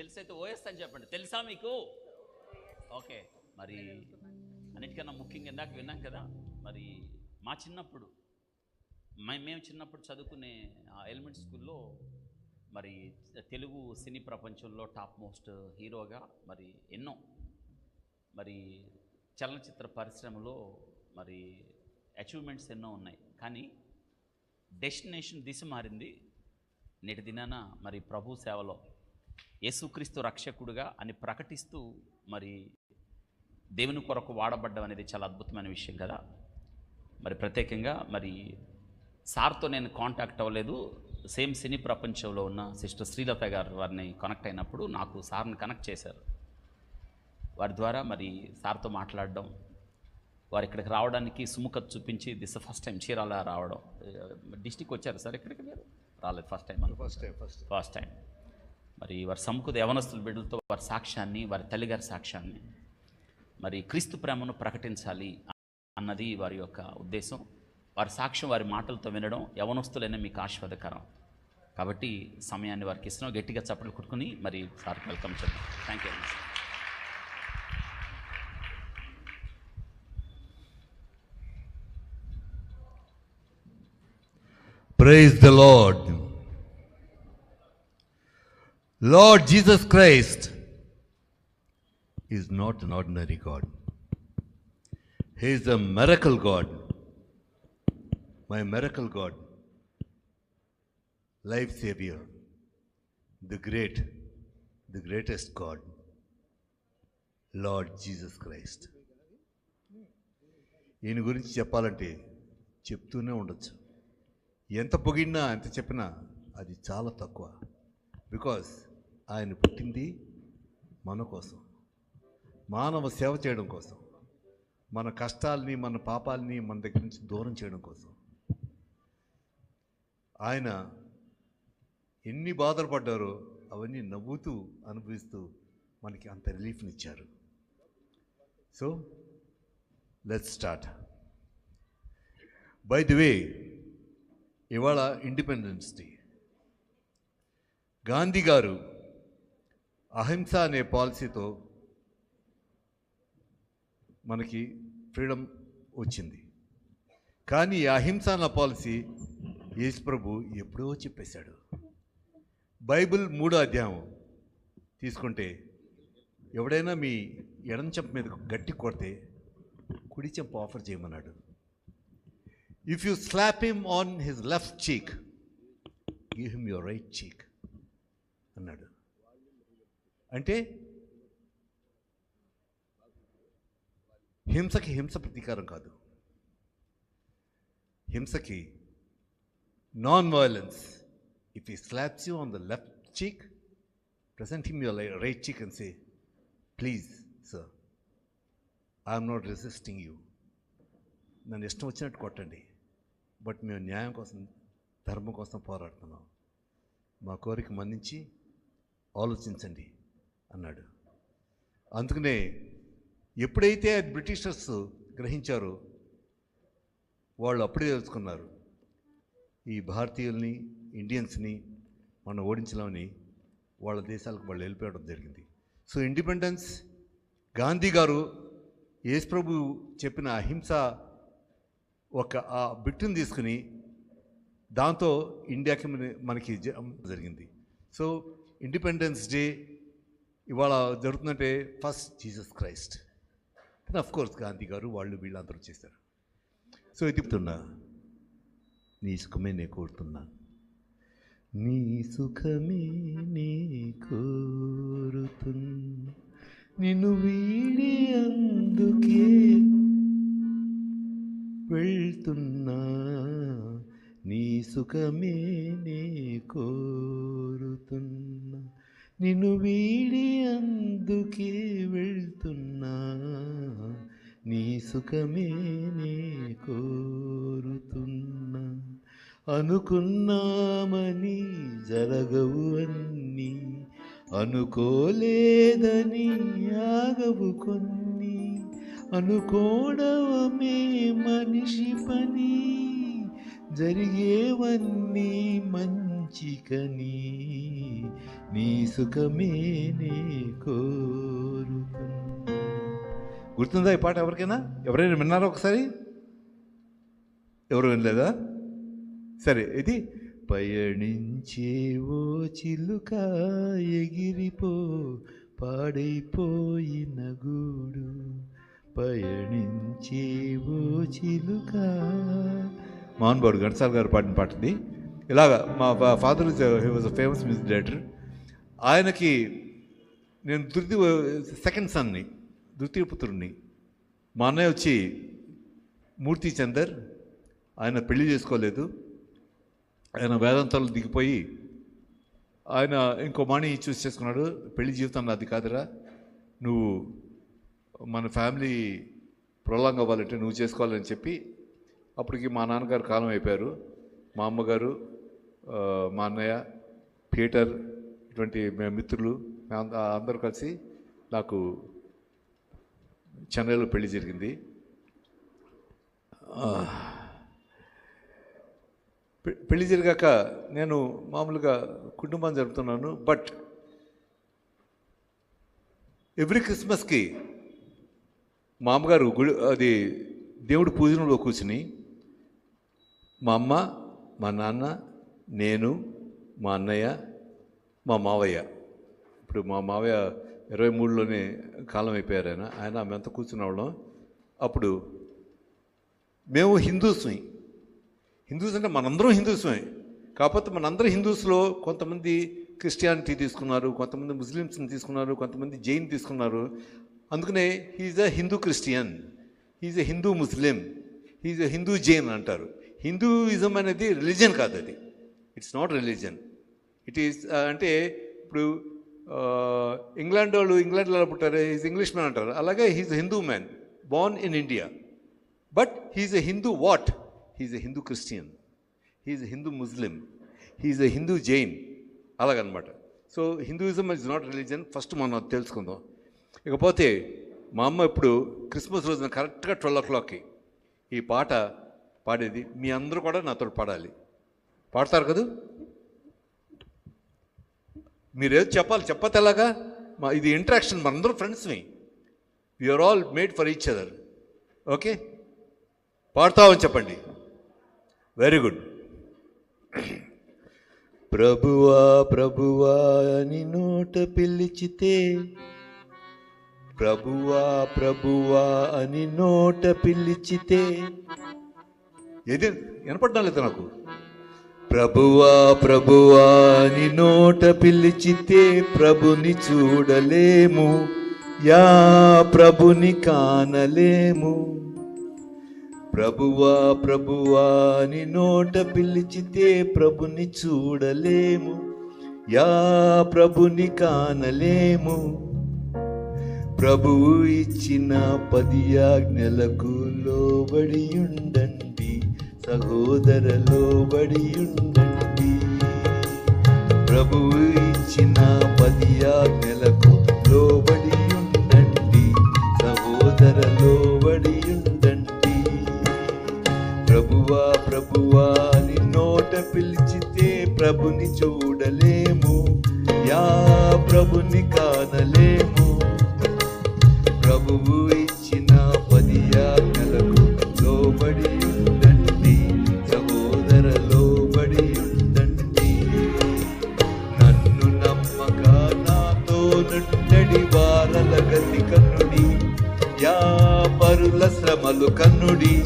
తెలిసైతే OS అని చెప్పండి. తెలుసా మీకు? ఓకే. మరి అన్నిటికన్నా ముఖ్యంగా ఇందాక విన్నాం కదా మరి మా చిన్నప్పుడు మే- మేము చిన్నప్పుడు చదువుకునే ఎలిమెంట్ స్కూల్లో మరి తెలుగు సినీ ప్రపంచంలో టాప్ మోస్ట్ హీరోగా మరి ఎన్నో మరి చలనచిత్ర పరిశ్రమలో మరి అచీవ్మెంట్స్ ఎన్నో ఉన్నాయి. కానీ డెస్టినేషన్ దిశ మారింది. నేటి దినాన మరి ప్రభు సేవలో యేసుక్రీస్తు రక్షకుడుగా అని ప్రకటిస్తూ మరి దేవుని కొరకు వాడబడ్డం అనేది చాలా అద్భుతమైన విషయం కదా. మరి ప్రత్యేకంగా మరి సార్తో నేను కాంటాక్ట్ అవ్వలేదు. సేమ్ సినీ ప్రపంచంలో ఉన్న సిస్టర్ శ్రీలత గారు వారిని కనెక్ట్ అయినప్పుడు నాకు సార్ని కనెక్ట్ చేశారు. వారి ద్వారా మరి సార్తో మాట్లాడడం వారు ఇక్కడికి రావడానికి సుముఖత చూపించి దిస్ ఫస్ట్ టైం చీరాల రావడం డిస్టిక్ వచ్చారు సార్ ఇక్కడికి మీరు? రాలేదు first time first time first first time. మరి వారి సముఖ యవనస్తుల బిడ్డలతో వారి సాక్ష్యాన్ని వారి తల్లిగారి సాక్ష్యాన్ని మరి క్రీస్తు ప్రేమను ప్రకటించాలి అన్నది వారి యొక్క ఉద్దేశం. వారి సాక్ష్యం వారి మాటలతో వినడం యవనస్తులైనా మీకు ఆశీర్వాదకరం. కాబట్టి సమయాన్ని వారికి ఇస్తున్నాం. గట్టిగా చప్పట్లు కుట్టుకుని మరి సార్కి వెల్కమ్ చేద్దాం thank you very praise the Lord Lord Jesus Christ is not an ordinary God he is a miracle God my miracle God life saviour the great the greatest God Lord Jesus Christ ఈయన గురించి చెప్పాలంటే చెప్తూనే ఉండొచ్చు. ఎంత పొగిడినా ఎంత చెప్పినా అది చాలా తక్కువ. బికాస్ ఆయన పుట్టింది మన కోసం. మానవ సేవ చేయడం కోసం. మన కష్టాల్ని మన పాపాలని మన దగ్గర నుంచి దూరం చేయడం కోసం. ఆయన ఎన్ని బాధలు పడ్డారో అవన్నీ నవ్వుతూ అనుభవిస్తూ మనకి అంత రిలీఫ్ని ఇచ్చారు so let's start by the way ఇవాళ ఇండిపెండెన్స్ డే గాంధీ గారు అహింస అనే పాలసీతో మనకి ఫ్రీడమ్ వచ్చింది. కానీ అహింస అన్న పాలసీ యేసు ప్రభు ఎప్పుడో చెప్పేశాడు. బైబిల్ మూడో అధ్యాయం తీసుకుంటే ఎవడైనా మీ ఎడం చెంప మీద గట్టి కొడితే కుడి చెంప ఆఫర్ చేయమన్నాడు. If you slap him on his left cheek give him your right cheek అన్నాడు. అంటే హింసకి హింస ప్రతీకారం కాదు. హింసకి nonviolence if he slaps you on the left cheek present him your right cheek and say please sir I'm not resisting you నన్ను ఇష్టం వచ్చినట్టు కొట్టండి. బట్ మేము న్యాయం కోసం ధర్మం కోసం పోరాడుతున్నాం. మా కోరిక మన్నించి ఆలోచించండి. అన్నాడు. అందుకనే ఎప్పుడైతే బ్రిటిషర్స్ గ్రహించారో వాళ్ళు అప్పుడే తెలుసుకున్నారు ఈ భారతీయుల్ని ఇండియన్స్ని మనం ఓడించలేమని వాళ్ళ దేశాలకు వాళ్ళు వెళ్ళిపోవడం జరిగింది. సో ఇండిపెండెన్స్ గాంధీ గారు యేసు ప్రభు చెప్పిన అహింస ఒక ఆ బిట్టును తీసుకుని దాంతో ఇండియాకి మనకి జ- జరిగింది. సో ఇండిపెండెన్స్ డే ఇవాళ జరుగుతుందంటే first Jesus Christ. Of course Gandhi గారు వాళ్ళు వీళ్ళందరూ చేశారు. సో ఇది చెప్తున్నా నీ సుఖమే నే కోరుతున్నా. నీ సుఖమే నీ కోరుతున్నా. నిన్ను వీడి అందుకే వెళ్తున్నా. నీ సుఖమే నే కోరుతున్నా. నిన్ను వీడి అందుకే వెళ్తున్నా. నీ సుఖమే నే కోరుతున్నా. అనుకున్నామని జరగవు అన్నీ. అనుకోలేదని ఆగవు కొన్ని. అనుకోవడమే మనిషి పని. జరిగేవన్నీ మంచి మంచికని నీ సుఖమే నీ కోరుకు గుర్తుందా ఈ పాట ఎవరికైనా? ఎవరైనా విన్నారా ఒకసారి? ఎవరు వినలేదా? సరే ఇది పయనించేవో చిలుక ఎగిరిపో పాడైపోయిన గూడు. పయనించేవో చిలుక. మోహన్బాబు ఘంటసాల గారు పాడిన పాటది. ఇలాగా మా father he was a famous music director ఆయనకి నేను ధృతి సెకండ్ సన్ని ద్వితీయ పుత్రుడిని మా అన్నయ్య వచ్చి మూర్తి చందర్ ఆయన పెళ్ళి చేసుకోలేదు. ఆయన వేదాంతాలు దిగిపోయి ఆయన ఇంకో మాణి చూస్ చేసుకున్నాడు పెళ్ళి జీవితం నాది కాదురా. నువ్వు మన ఫ్యామిలీ ప్రొలాంగ్ అవ్వాలంటే నువ్వు చేసుకోవాలని చెప్పి అప్పటికి మా నాన్నగారు కాలం అయిపోయారు. మా అమ్మగారు మా అన్నయ్య పీటర్ ఇటువంటి మేము మిత్రులు అందరూ కలిసి నాకు చెన్నైలో పెళ్ళి జరిగింది. పెళ్ళి జరిగాక నేను మామూలుగా కుటుంబం జరుపుతున్నాను బట్ ఎవ్రీ క్రిస్మస్కి మా అమ్మగారు గుడి అది దేవుడి పూజనంలో కూర్చుని మా అమ్మ మా నాన్న నేను మా అన్నయ్య మా మావయ్య. ఇప్పుడు మా మావయ్య ఇరవై మూడులోనే కాలం అయిపోయారు ఆయన. ఆయన మెంత కూర్చున్నవాళ్ళం అప్పుడు మేము హిందూస్ని హిందూస్ అంటే మనందరం హిందూస్మే. కాకపోతే మనందరం హిందూస్లో కొంతమంది క్రిస్టియానిటీ తీసుకున్నారు కొంతమంది ముస్లిమ్స్ని తీసుకున్నారు కొంతమంది జైన్ తీసుకున్నారు. అందుకనే he's a Hindu Christian. He's a Hindu Muslim. He's a Hindu Jain అంటారు. హిందూయిజం అనేది రిలీజియన్ కాదు అది. It's not religion it is అంటే ఇప్పుడు uh, ఇంగ్లాండ్ వాళ్ళు ఇంగ్లాండ్లో పుట్టారు ఈజ్ ఇంగ్లీష్ మ్యాన్ అంటారు. అలాగే he's Hindu man born in India but he is a Hindu what he is a Hindu Christian he is a Hindu Muslim he is a Hindu Jain అలాగనమాట. So Hinduism is not religion first మనం అది తెలుసుకుందాం. ఇకపోతే మా అమ్మ ఇప్పుడు Christmas రోజున కరెక్ట్గా ట్వెల్వ్ ఓ క్లాక్కి ఈ పాట పాడేది. మీ అందరూ కూడా నాతో పాడాలి. పాడతారు కదా? మీరేదో చెప్పాలి చెప్పతే ఎలాగా? మా ఇది ఇంటరాక్షన్ మనందరం ఫ్రెండ్స్ని you are all made for each other okay పాడతామని చెప్పండి. వెరీ గుడ్ ప్రభువా ప్రభువా అని నోట పిలిచితే ప్రభువా ప్రభువా అని నోట పిలిచితే ఏది వినపడ్డా లేదు నాకు. ప్రభువా ప్రభువా అని నోట పిలిచితే ప్రభుని చూడలేము. యా ప్రభుని కానలేము. ప్రభువా ప్రభువా అని నోట పిలిచితే ప్రభుని చూడలేము. యా ప్రభుని కానలేము. ప్రభువు ఇచ్చిన పది ఆజ్ఞలకు లోబడి ఉండండి సహోదర లోబడి ఉండండి ప్రభువు ఇచ్చిన పది ఆజ్ఞలకు లోబడి ఉండండి సహోదర లోబడి ఉండండి ప్రభువా ప్రభువా అని నోట పిలిచితే ప్రభుని చూడలేము. యా ప్రభుని కానలేము. ప్రభువు ఇచ్చిన కన్నుడి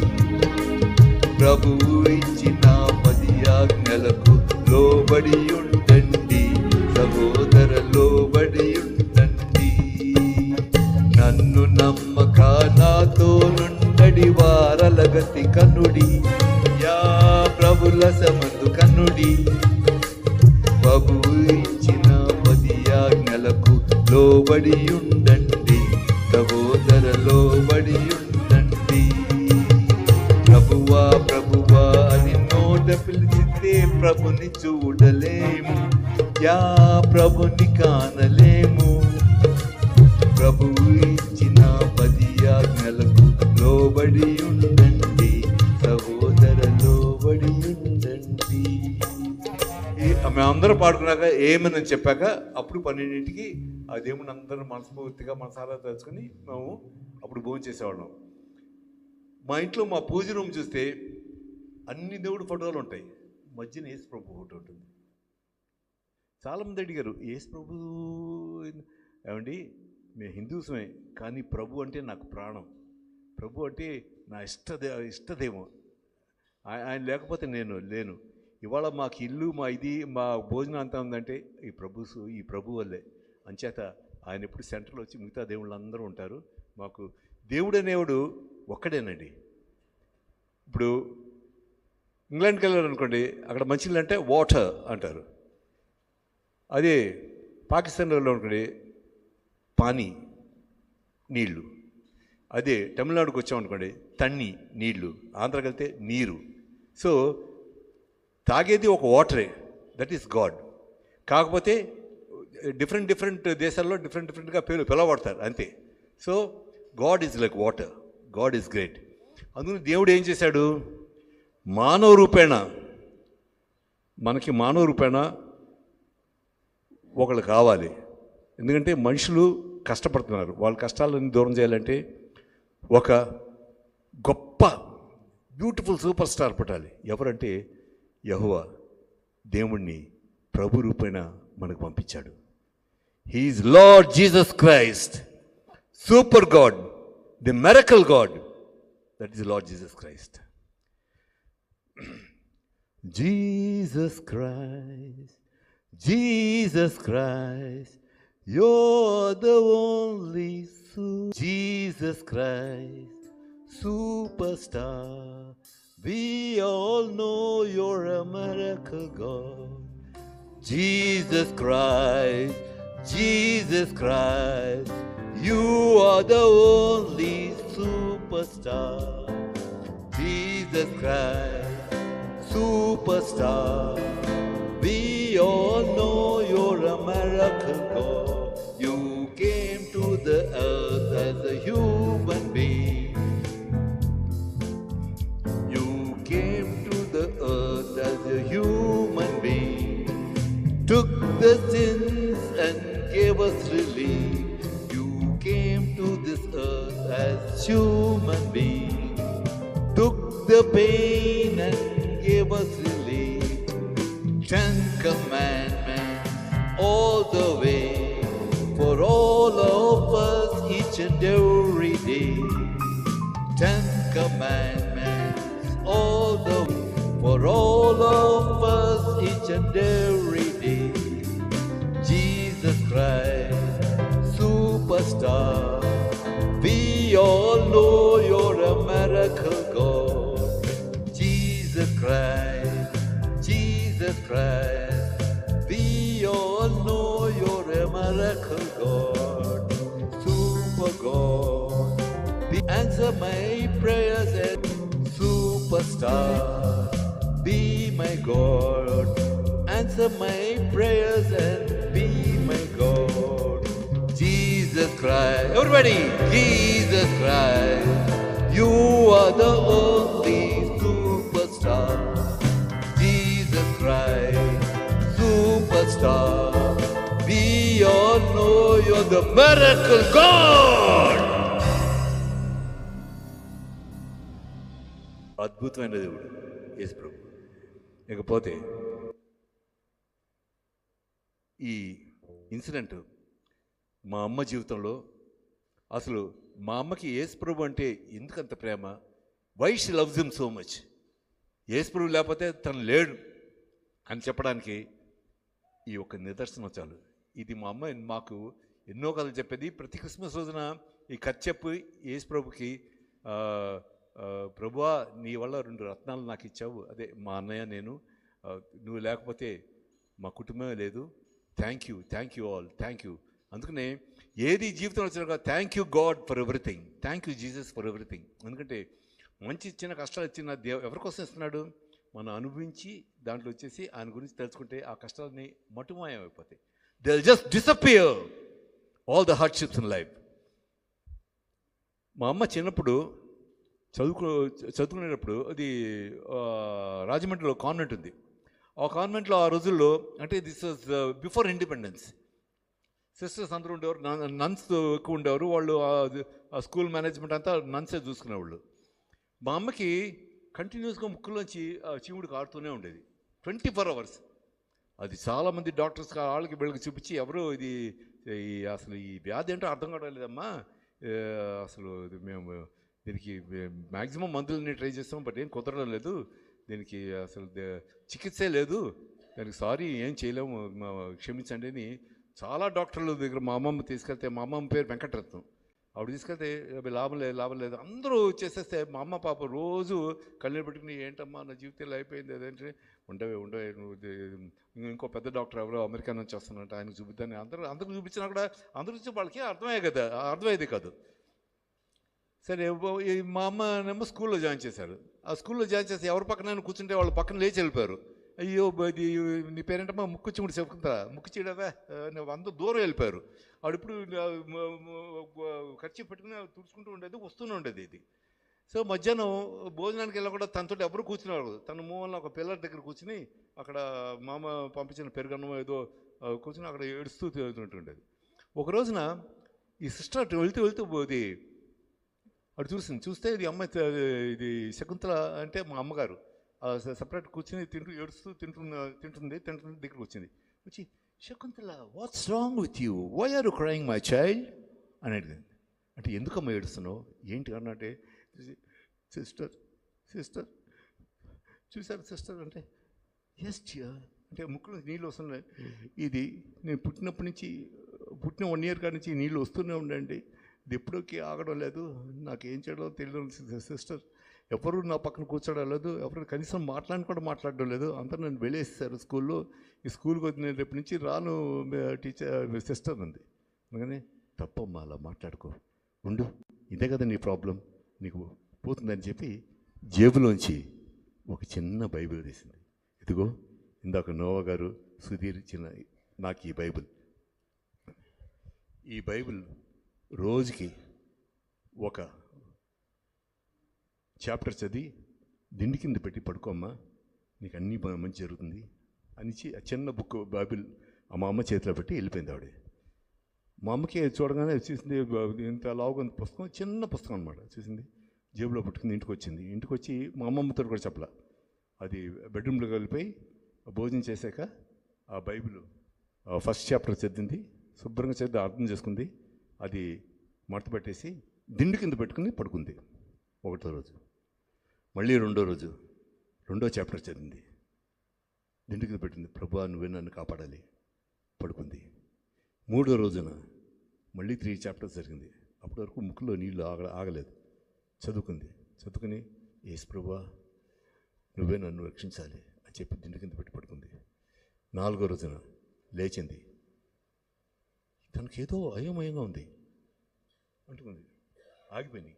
అందరూ పాడుకున్నాక ఏమని చెప్పాక అప్పుడు పన్నెండింటికి ఆ దేవుని అందరూ మనస్ఫూర్తిగా మనసారా తెలుసుకొని మేము అప్పుడు భోజనం చేసేవాళ్ళం. మా ఇంట్లో మా పూజ రూమ్ చూస్తే అన్ని దేవుడు ఫోటోలు ఉంటాయి. మధ్యన యేసు ప్రభు ఫోటో ఉంటుంది. చాలామంది అడిగారు యేసు ప్రభు ఏమండి మేము హిందూసమే కానీ ప్రభు అంటే నాకు ప్రాణం. ప్రభు అంటే నా ఇష్టదే ఇష్టదేవం ఆయన లేకపోతే నేను లేను. ఇవాళ మాకు ఇల్లు మా ఇది మా భోజనం అంతా ఉందంటే ఈ ప్రభు ఈ ప్రభు వల్లే. అంచేత ఆయన ఎప్పుడు సెంటర్లో వచ్చి మిగతా దేవుళ్ళు అందరూ ఉంటారు. మాకు దేవుడు అనేవాడు ఒక్కడేనండి. ఇప్పుడు ఇంగ్లాండ్కి వెళ్ళారనుకోండి అక్కడ మంచినీళ్ళు అంటే వాటర్ అంటారు. అదే పాకిస్తాన్లో అనుకోండి పానీ నీళ్ళు. అదే తమిళనాడుకు వచ్చామనుకోండి తన్ని నీళ్ళు. ఆంధ్రాకి వెళ్తే నీరు. సో తాగేది ఒక వాటరే దట్ ఈస్ గాడ్ కాకపోతే డిఫరెంట్ డిఫరెంట్ దేశాల్లో డిఫరెంట్ డిఫరెంట్గా పేరు పిలవబడతారు అంతే. So God is like water God is great అందుకని దేవుడు ఏం చేశాడు? మానవ రూపేణ మనకి మానవ రూపేణ ఒకళ్ళు కావాలి. ఎందుకంటే మనుషులు కష్టపడుతున్నారు. వాళ్ళ కష్టాలను దూరం చేయాలంటే ఒక గొప్ప బ్యూటిఫుల్ సూపర్ స్టార్ పుట్టాలి. ఎవరంటే యహువ దేవుణ్ణి ప్రభు రూపేణ మనకు పంపించాడు he is Lord Jesus Christ super God the miracle God that is Lord Jesus Christ Jesus Christ, Jesus Christ, you're the only su- Jesus Christ, superstar. We all know you're a miracle God. Jesus Christ, Jesus Christ, you are the only superstar. Jesus Christ, superstar. We all know you're a miracle God. You came to the earth as a human Christ. We all know you're a miracle God. Super God. Be answer my prayers and superstar. Be my God. Answer my prayers and be my God. Jesus Christ. Everybody, Jesus Christ. You are the only superstar. We all know you're the miracle God. అద్భుతమైన దేవుడు యేసు ప్రభు ఇకపోతే ఈ incident మా అమ్మ జీవితంలో అసలు మా అమ్మకి యేసు ప్రభు అంటే ఎందుకంత ప్రేమ why she loves him so much యేసు ప్రభు లేకపోతే తను లేడు అని చెప్పడానికి ఈ యొక్క నిదర్శనం చాలు ఇది మా అమ్మ మాకు ఎన్నో కథలు చెప్పేది. ప్రతి క్రిస్మస్ రోజున ఈ కథ చెప్పి యేసు ప్రభుకి ప్రభువా నీ వల్ల రెండు రత్నాలు నాకు ఇచ్చావు. అదే మా అన్నయ్య నేను నువ్వు లేకపోతే మా కుటుంబమే లేదు. Thank you thank you all thank you. అందుకనే ఏది జీవితంలో వచ్చినా thank you God for everything. Thank you Jesus for everything. ఎందుకంటే మంచి ఇచ్చిన కష్టాలు ఇచ్చిన దేవ ఎవరి కోసం ఇస్తున్నాడు? మనం అనుభవించి దాంట్లో వచ్చేసి ఆయన గురించి తెలుసుకుంటే ఆ కష్టాలని మటుమాయం అయిపోతాయి. They just disappear all the hardships in life మా అమ్మ చిన్నప్పుడు చదువుకు చదువుకునేటప్పుడు అది రాజమండ్రిలో కాన్వెంట్ ఉంది. ఆ కాన్వెంట్లో ఆ రోజుల్లో అంటే this was before independence sisters అందరూ ఉండేవారు నన్స్ ఎక్కువ ఉండేవారు వాళ్ళు ఆ- ఆ స్కూల్ మేనేజ్మెంట్ అంతా నన్సే చూసుకునేవాళ్ళు. మా అమ్మకి కంటిన్యూస్గా ముక్కులోంచి ఆ చీముడు కారుతూనే ఉండేది. Twenty four hours. అది చాలామంది డాక్టర్స్ వాళ్ళకి వీళ్ళకి చూపించి ఎవరు ఇది ఈ అసలు ఈ వ్యాధి ఏంటో అర్థం కావట్లేదమ్మా అసలు ఇది మేము దీనికి మ్యాక్సిమం మందులని ట్రై చేస్తాం బట్ ఏం కుదరడం లేదు. దీనికి అసలు చికిత్సే లేదు. దానికి సారీ ఏం చేయలేము క్షమించండి అని చాలా డాక్టర్ల దగ్గర మా అమ్మమ్మ తీసుకెళ్తే మా అమ్మమ్మ పేరు వెంకటరత్నం. ఆవిడ తీసుకెళ్తే లాభం లేదు లాభం లేదు. అందరూ చేసేస్తే మా అమ్మ పాప రోజు కళ్ళు పెట్టుకుని ఏంటమ్మా నా జీవితంలో అయిపోయింది అదేంటి? ఉండవే ఉండవే నువ్వు ఇంకో- పెద్ద డాక్టర్ ఎవరో అమెరికా నుంచి వస్తున్నట్టు ఆయన చూపిద్దాన్ని అందరూ అందరూ చూపించినా కూడా అందరూ చూసి వాళ్ళకి అర్థమయ్యే కదా అర్థమయ్యేది కాదు. సరే మా అమ్మనేమో స్కూల్లో జాయిన్ చేశారు. ఆ స్కూల్లో జాయిన్ చేసి ఎవరి పక్కన కూర్చుంటే వాళ్ళు పక్కన లేచి వెళ్ళిపోయారు. అయ్యో ఇది నీ పేరేంటమ్మా? ముక్కు చిముడు చెప్పుకుంటా ముక్కు చీడవా అందరూ దూరం వెళ్ళిపోయారు. అప్పుడు ఖర్చు పెట్టుకుని తుడుచుకుంటూ ఉండేది వస్తూనే ఉండేది ఇది. సో మధ్యాహ్నం భోజనానికి వెళ్ళా కూడా తనతో ఎవరు కూర్చున్నారు తన మూవల్లో ఒక పిల్లల దగ్గర కూర్చుని అక్కడ మామ పంపించిన పెరుగన్నం ఏదో కూర్చుని అక్కడ ఏడుస్తూ తిరుగుతుంటుండేది ఒక రోజున ఈ సిస్టర్ అటు వెళ్తూ వెళ్తూ పోది అటు చూసింది. చూస్తే ఇది అమ్మాయి ఇది శకుంతల అంటే మా అమ్మగారు. సపరేట్ కూర్చుని తింటూ ఏడుస్తూ తింటున్న తింటుంది తింటుంది దగ్గరికి వచ్చింది. వచ్చి Shakuntala what's wrong with you why are you crying my child అని అడిగింది. అంటే ఎందుకమ్మా ఏడుస్తున్నావు? ఏంటి అన్నంటే సిస్టర్ సిస్టర్ చూసారు సిస్టర్? అంటే ఎస్ అంటే ముక్కులో నీళ్ళు వస్తున్నాయి. ఇది నేను పుట్టినప్పటి నుంచి పుట్టిన వన్ ఇయర్ కాడి నుంచి నీళ్ళు వస్తూనే ఉండండి. ఇది ఎప్పుడోకి ఆగడం లేదు. నాకేం చేయడం తెలియదు సిస్టర్. ఎవరు నా పక్కన కూర్చోడం లేదు ఎవరు కనీసం మాట్లాడి కూడా మాట్లాడడం లేదు. అంతా నన్ను వెళ్ళేస్తారు స్కూల్లో. ఈ స్కూల్కి వచ్చి నేను రేపు నుంచి రాను టీచర్ సిస్టర్ ఉంది. అందుకని తప్పమ్మా అలా మాట్లాడుకో. ఉండు ఇదే కదా నీ ప్రాబ్లం. నీకు పోతుందని చెప్పి జేబులోంచి ఒక చిన్న బైబిల్ తీసింది. ఇదిగో ఇందాక నోవా గారు సుధీర్ ఇచ్చిన నాకు ఈ బైబిల్. ఈ బైబిల్ రోజుకి ఒక చాప్టర్ చదివి దిండి కింద పెట్టి పడుకోమ్మా నీకు అన్నీ మంచి జరుగుతుంది అనిచి ఆ చిన్న బుక్ బైబిల్ ఆ మా అమ్మ చేతిలో పెట్టి వెళ్ళిపోయింది ఆవిడ. మా అమ్మకి చూడగానే చూసింది ఇంత లావుగా పుస్తకం చిన్న పుస్తకం అనమాట చూసింది జేబులో పుట్టుకుంది ఇంటికి వచ్చింది. ఇంటికి వచ్చి మా అమ్మమ్మతో కూడా చెప్పలా. అది బెడ్రూమ్లో వెళ్ళిపోయి భోజనం చేశాక ఆ బైబిల్ ఫస్ట్ చాప్టర్ చదివింది. శుభ్రంగా చదివి అర్థం చేసుకుంది. అది మడత పెట్టేసి దిండు కింద పెట్టుకుని పడుకుంది ఒకటో రోజు. మళ్ళీ రెండో రోజు రెండో చాప్టర్ చదివింది. దిండు కింద పెట్టింది ప్రభు నువ్వే నన్ను కాపాడాలి. పడుకుంది. మూడో రోజున మళ్ళీ త్రీ చాప్టర్స్ జరిగింది. అప్పటి వరకు ముక్కులో నీళ్ళు ఆగ ఆగలేదు. చదువుకుంది. చదువుకుని ఏసు ప్రభా నువ్వే నన్ను రక్షించాలి అని చెప్పి దిండు కింద పెట్టి పడుకుంది. నాలుగో రోజున లేచింది. తనకి ఏదో అయోమయంగా ఉంది. అంటుకుంది. ఆగిపోయింది.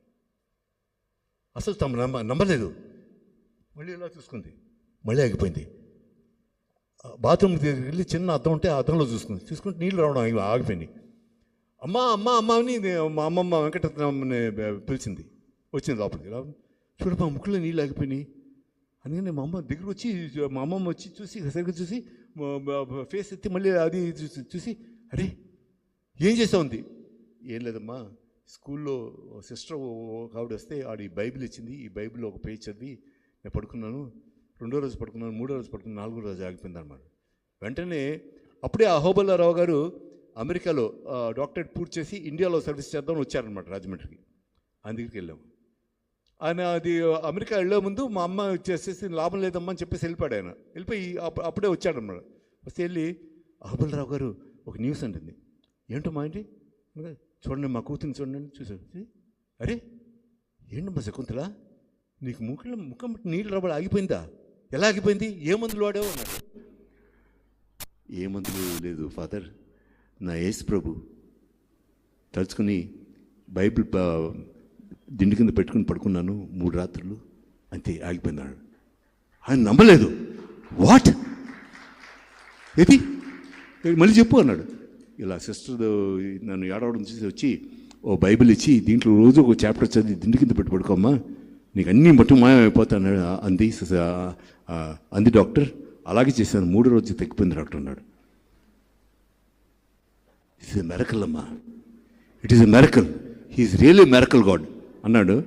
అసలు తమ నమ్మ నమ్మలేదు మళ్ళీ ఇలా చూసుకుంది. మళ్ళీ ఆగిపోయింది. బాత్రూమ్ దగ్గరికి వెళ్ళి చిన్న అద్దం ఉంటే ఆ అద్దంలో చూసుకుంది. చూసుకుంటే నీళ్ళు రావడం ఆగి- ఆగిపోయింది. అమ్మా అమ్మ అమ్మ అని మా అమ్మమ్మ వెంకటరత్నమ్మని పిలిచింది. వచ్చింది లోపలికి. రా- చూడు మా ముక్కులో నీళ్ళు ఆగిపోయినాయి. అందుకని మా అమ్మ దగ్గరకు వచ్చి మా అమ్మమ్మ వచ్చి చూసి సరిగ్గా చూసి ఫేస్ ఎత్తి మళ్ళీ అది చూసి చూసి అరే ఏం చేస్తా ఉంది ఏం లేదమ్మా. స్కూల్లో సిస్టర్ ఒక ఆవిడ వస్తే ఆడు ఈ బైబిల్ ఇచ్చింది ఈ బైబిల్లో ఒక పేజ్ చదివి నేను పడుకున్నాను రెండో రోజు పడుకున్నాను మూడో రోజు పడుకున్నాను నాలుగో రోజు ఆగిపోయింది అనమాట వెంటనే అప్పుడే అహోబల్లారావు గారు అమెరికాలో డాక్టరేట్ పూర్తి చేసి ఇండియాలో సర్వీస్ చేద్దామని వచ్చారనమాట రాజమండ్రికి. అందుకే వెళ్ళాము. ఆయన అది అమెరికా వెళ్ళే ముందు మా అమ్మ చేసేసి లాభం లేదమ్మా అని చెప్పేసి వెళ్ళిపోయాడు ఆయన. వెళ్ళిపోయి అప్- అప్పుడే వచ్చాడనమాట వస్తే వెళ్ళి అహబలరావు గారు ఒక న్యూస్ అంటుంది. ఏంటో మా ఏంటి చూడండి మా కూతుర్ని చూడండి చూసాడు అరే అరే ఏంటమ్మా శకుంతల? నీకు ముఖం ముఖం నీళ్ళు రవ్వడం ఆగిపోయిందా? ఎలా ఆగిపోయింది? ఏ మందులు వాడావు అన్నాడు. ఏ మందులు లేదు ఫాదర్. నా యేసు ప్రభు తలుచుకుని బైబిల్ దిండి దిండు కింద పెట్టుకుని పడుకున్నాను మూడు రాత్రులు. అంతే ఆగిపోయినాడు ఆయన నమ్మలేదు. వాట్? ఏది? మళ్ళీ చెప్పు అన్నాడు. ఇలా సిస్టర్ నన్ను ఏడవడం చూసి వచ్చి ఓ బైబిల్ ఇచ్చి దీంట్లో రోజు ఒక చాప్టర్ చదివి దిండు కింద పెట్టి పడుకోమ్మా. నీకు అన్నీ మట్టు మాయమైపోతాను. అంది అంది డాక్టర్. అలాగే చేశాను. మూడో రోజు తగ్గిపోయింది డాక్టర్ అన్నాడు. ఇట్స్ ఎ మెరకల్ అమ్మా. It is a miracle he is really miracle God అన్నాడు.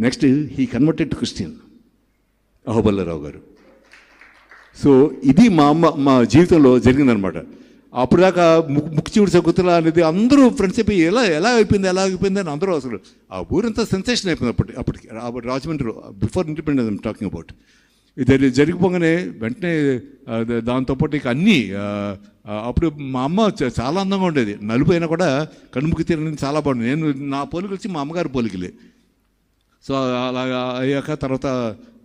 Next he converted to Christian Ahoballarao గారు. సో ఇది మా అమ్మ మా జీవితంలో జరిగిందనమాట. అప్పుడు దాకా ముక్ ముక్కు చివుడు అనేది అందరూ ఫ్రెండ్స్ ఎలా ఎలా అయిపోయింది ఎలా అయిపోయింది అని అందరూ అసలు ఆ ఊరంతా సెన్సేషన్ అయిపోయింది అప్పటి అప్పటికి. అప్పుడు Rajahmundry before independence I'm talking about ఇది జరిగిపోగానే వెంటనే దాంతోపాటు ఇక అన్నీ అప్పుడు మా అమ్మ చాలా అందంగా ఉండేది. నలుపు అయినా కూడా కనుముకి తీరని చాలా బాగుంది. నేను నా పోలికలు వచ్చి మా అమ్మగారి పోలికలే. సో అలాగా అయ్యాక తర్వాత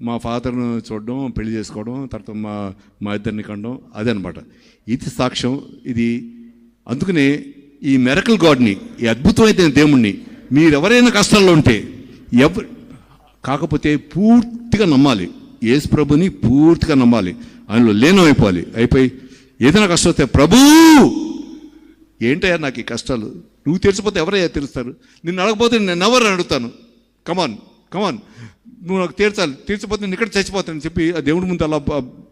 మా ఫాదర్ను చూడడం పెళ్ళి చేసుకోవడం తర్వాత మా మా ఇద్దరిని కనడం అదే అనమాట ఇది సాక్ష్యం. ఇది అందుకనే ఈ మెరకల్ గాడ్ని ఈ అద్భుతమైన దేవుణ్ణి మీరెవరైనా కష్టంలో కష్టాల్లో ఉంటే ఎవ కాకపోతే పూర్తిగా నమ్మాలి. యేసు ప్రభుని పూర్తిగా నమ్మాలి. ఆయనలో లేనం అయిపోవాలి. అయిపోయి ఏదైనా కష్టం వస్తే ప్రభూ! ఏంటయ్యా నాకు ఈ కష్టాలు? నువ్వు తెలిసిపోతే ఎవరయ్యా తెలుస్తారు? నిన్ను అడగపోతే నేను ఎవరు అడుగుతాను కమాన్ కమాన్ నువ్వు నాకు తీర్చాలి తీర్చపోతే నేను ఇక్కడ చచ్చిపోతానని చెప్పి ఆ దేవుడి ముందు అలా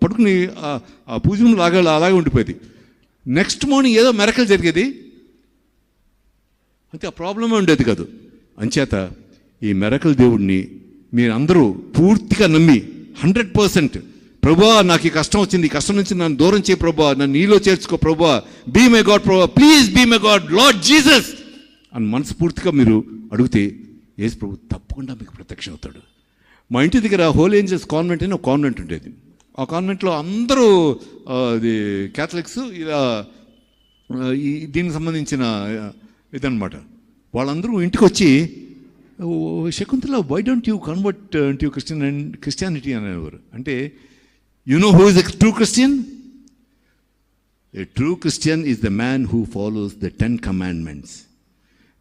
పడుకుని ఆ- పూజను లాగా అలాగే ఉండిపోయేది. నెక్స్ట్ మార్నింగ్ ఏదో మెరకలు జరిగేది. అంతే ఆ ప్రాబ్లమే ఉండేది కాదు. అంచేత ఈ మెరకల్ దేవుడిని మీరందరూ పూర్తిగా నమ్మి హండ్రెడ్ పర్సెంట్ ప్రభా నాకు ఈ కష్టం వచ్చింది ఈ కష్టం నుంచి నన్ను దూరం చేయి ప్రభా నన్ను నీలో చేర్చుకో ప్రభా. బీ మై గాడ్ ప్రభా. Please be my God Lord Jesus అని మనస్ఫూర్తిగా మీరు అడిగితే యేసు ప్రభు తప్పకుండా మీకు ప్రత్యక్షం అవుతాడు. మా ఇంటి దగ్గర హోల్ ఏంజల్స్ కాన్వెంట్ అని ఒక కాన్వెంట్ ఉండేది. ఆ కాన్వెంట్లో అందరూ అది క్యాథలిక్స్ ఇలా ఈ దీనికి సంబంధించిన ఇదనమాట వాళ్ళందరూ ఇంటికి వచ్చి Shakuntala why don't you convert to Christian and Christianity అనేవారు. అంటే you know who is a true Christian a true Christian is the man who follows the ten commandments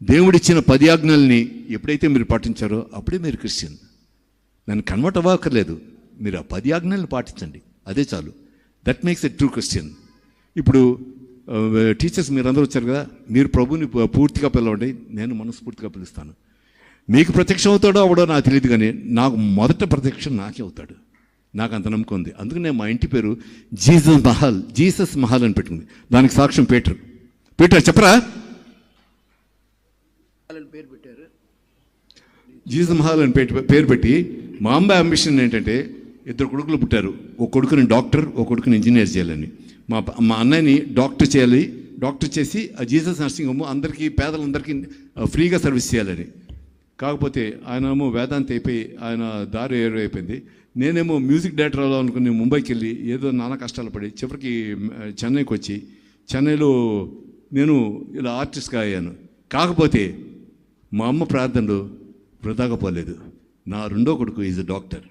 దేవుడిచ్చిన పది ఆజ్ఞల్ని ఎప్పుడైతే మీరు పాటించారో అప్పుడే మీరు క్రిస్టియన్. నన్ను కన్వర్ట్ అవ్వక్కర్లేదు. మీరు ఆ పది ఆజ్ఞల్ని పాటించండి. అదే చాలు. That makes a true Christian ఇప్పుడు టీచర్స్ మీరందరూ వచ్చారు కదా మీరు ప్రభుని పూర్తిగా పిలవండి నేను మనస్ఫూర్తిగా పిలుస్తాను. మీకు ప్రత్యక్షం అవుతాడో అవడో నాకు తెలియదు కానీ నాకు మొదట ప్రత్యక్షం నాకే అవుతాడు. నాకు అంత నమ్మకం ఉంది. అందుకనే మా ఇంటి పేరు జీసస్ మహల్ జీసస్ మహల్ అని పెట్టుకుంది. దానికి సాక్ష్యం పీటర్. పీటర్ చెప్పరా వాళ్ళని పేరు పెట్టారు జీసస్ మహల్ అని పెట్టి పేరు పెట్టి మా అమ్మ అంబిషన్ ఏంటంటే ఇద్దరు కొడుకులు పుట్టారు. ఒక కొడుకుని డాక్టర్ ఒక కొడుకుని ఇంజనీర్ చేయాలని. మా మా అన్నయ్యని డాక్టర్ చేయాలి. డాక్టర్ చేసి ఆ జీసస్ నర్సింగ్ హోమ్ అందరికీ పేదలందరికీ ఫ్రీగా సర్వీస్ చేయాలని. కాకపోతే ఆయనేమో వేదాంతి అయిపోయి ఆయన దారి ఏరు అయిపోయింది నేనేమో మ్యూజిక్ డైరెక్టర్ అనుకుని ముంబైకి వెళ్ళి ఏదో నానా కష్టాలు పడి చివరికి చెన్నైకి వచ్చి చెన్నైలో నేను ఇలా ఆర్టిస్ట్గా అయ్యాను. కాకపోతే మా అమ్మ ప్రార్థనలు వృధాగా పోలేదు నా రెండో కొడుకు ఈజ్ డాక్టర్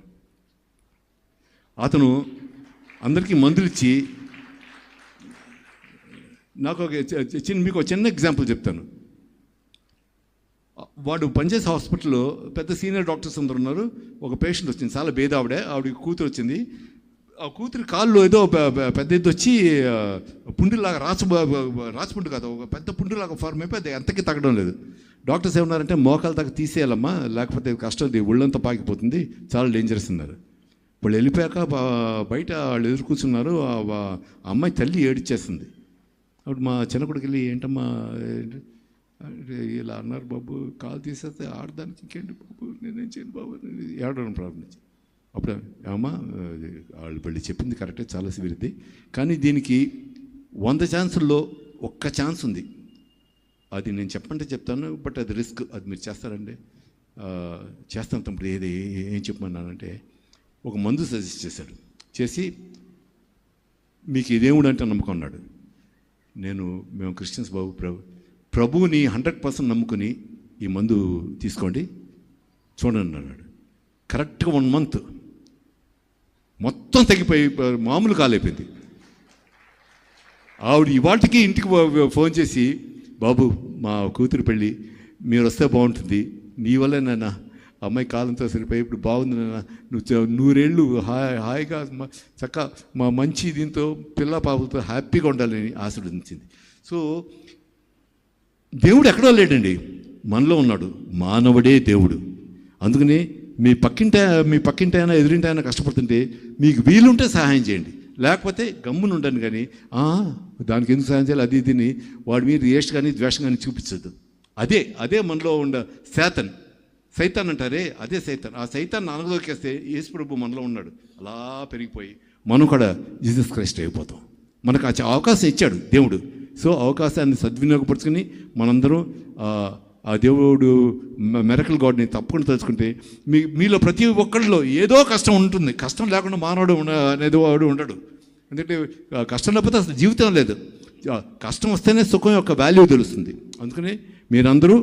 అతను అందరికీ మందులు ఇచ్చి నాకు ఒక చిన్న మీకు ఒక చిన్న ఎగ్జాంపుల్ చెప్తాను. వాడు పనిచేసే హాస్పిటల్లో పెద్ద సీనియర్ డాక్టర్స్ అందరు ఉన్నారు. ఒక పేషెంట్ వచ్చింది చాలా భేద ఆవిడే. ఆవిడకి కూతురు వచ్చింది. ఆ కూతురి కాళ్ళు ఏదో పెద్ద ఎద్దు వచ్చి ఆ, పుండులాగా రాచ రాచపుండు కాదు ఒక పెద్ద పుండులాగా ఫార్మ్ అయిపోయి అది తగ్గడం లేదు. డాక్టర్స్ ఏమన్నారంటే మోకాలు దాకా తీసేయాలమ్మా లేకపోతే కష్టం ఒళ్ళంతా పాకిపోతుంది చాలా డేంజరస్ అన్నారు. వాళ్ళు వెళ్ళిపోయాక బయట వాళ్ళు ఎదురు కూర్చున్నారు ఆ అమ్మాయి తల్లి ఏడిచ్చేస్తుంది అప్పుడు మా చిన్న కొడుకు వెళ్ళి ఏంటమ్మా ఇలా అన్నారు బాబు కాలు తీసేస్తే ఆడదానికి ఇంకేంటి బాబు నేనేం చేయను బాబు అని ఏడవడం ప్రారంభించి అప్పుడు అమ్మా వాళ్ళు వెళ్ళి చెప్పింది కరెక్టే చాలా సివిరిది కానీ దీనికి వంద ఛాన్సుల్లో ఒక్క ఛాన్స్ ఉంది. అది నేను చెప్పంటే చెప్తాను బట్ అది రిస్క్. అది మీరు చేస్తారండి చేస్తాను తమ్ముడు. ఏది ఏం చెప్పమన్నానంటే ఒక మందు సజెస్ట్ చేశాడు. చేసి మీకు ఈ దేవుడు అంటే నమ్మకం అన్నాడు. నేను మేము క్రిస్టియన్స్ బాబు ప్రభు ప్రభువుని హండ్రెడ్ పర్సెంట్ నమ్ముకుని ఈ మందు తీసుకోండి చూడండి అన్నాడు. కరెక్ట్గా వన్ మంత్. మొత్తం తగ్గిపోయి మామూలు కాలైపోయింది. ఆవిడ ఇవాటికి ఇంటికి ఫోన్ చేసి బాబు మా కూతురు పెళ్ళి మీరు వస్తే బాగుంటుంది. నీ వల్లే నాన్న అమ్మాయి కాలంతో సరిపోయి ఇప్పుడు బాగుంది నాన్న. నువ్వు నూరేళ్ళు హాయ్ హాయిగా మ- చక్క మా మంచి దీంతో పిల్ల పాపలతో హ్యాపీగా ఉండాలని ఆశీర్వదించింది సో దేవుడు ఎక్కడో లేడండి. మనలో ఉన్నాడు. మానవుడే దేవుడు. అందుకని మీ పక్కింట మీ పక్కింటైనా ఎదురింటైనా కష్టపడుతుంటే మీకు వీలుంటే సహాయం చేయండి. లేకపోతే గమ్మున ఉండను కానీ "ఆ, దానికి ఎందుకు సాయం చేయాలి? అది ఇదిని వాడి మీద రియేష్ కానీ ద్వేషం కానీ చూపించదు అదే అదే మనలో ఉండ శాతన్ సైతాన్ అంటారే అదే సైతాన్. ఆ సైతాన్ని అనగదొక్కేస్తే యేసు ప్రభు మనలో ఉన్నాడు. అలా పెరిగిపోయి మనం కూడా జీసస్ క్రైస్ట్ అయిపోతాం. మనకు ఆ చ- అవకాశం ఇచ్చాడు దేవుడు. సో అవకాశాన్ని సద్వినియోగపరుచుకుని మనందరం ఆ, దేవుడు మెరకల్ గాడ్ని తప్పకుండా తెలుసుకుంటే మీ మీలో ప్రతి ఒక్కళ్ళలో ఏదో కష్టం ఉంటుంది. కష్టం లేకుండా మానవుడు అనేది వాడు ఉండడు. ఎందుకంటే కష్టం లేకపోతే అసలు జీవితం లేదు. కష్టం వస్తేనే సుఖం యొక్క వాల్యూ తెలుస్తుంది. అందుకని మీరందరూ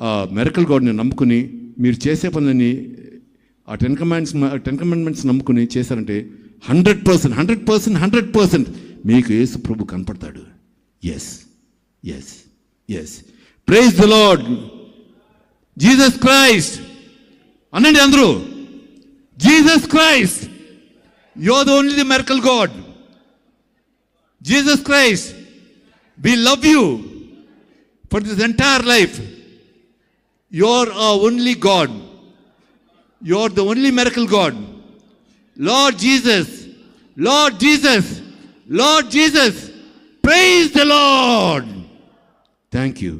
ఆ మెరకల్ గాడ్ని నమ్ముకుని మీరు చేసే పనులని ఆ టెన్ కమాండ్స్ టెన్ కమాండ్మెంట్స్ నమ్ముకుని చేశారంటే hundred percent hundred percent hundred percent మీకు యేసు ప్రభు కనపడతాడు. Yes yes yes praise the Lord Jesus Christ అనండి అందరూ. Jesus Christ you are the only the miracle God Jesus Christ we love you for this entire life you are a only God you are the only miracle God Lord Jesus Lord Jesus Lord Jesus praise the Lord thank you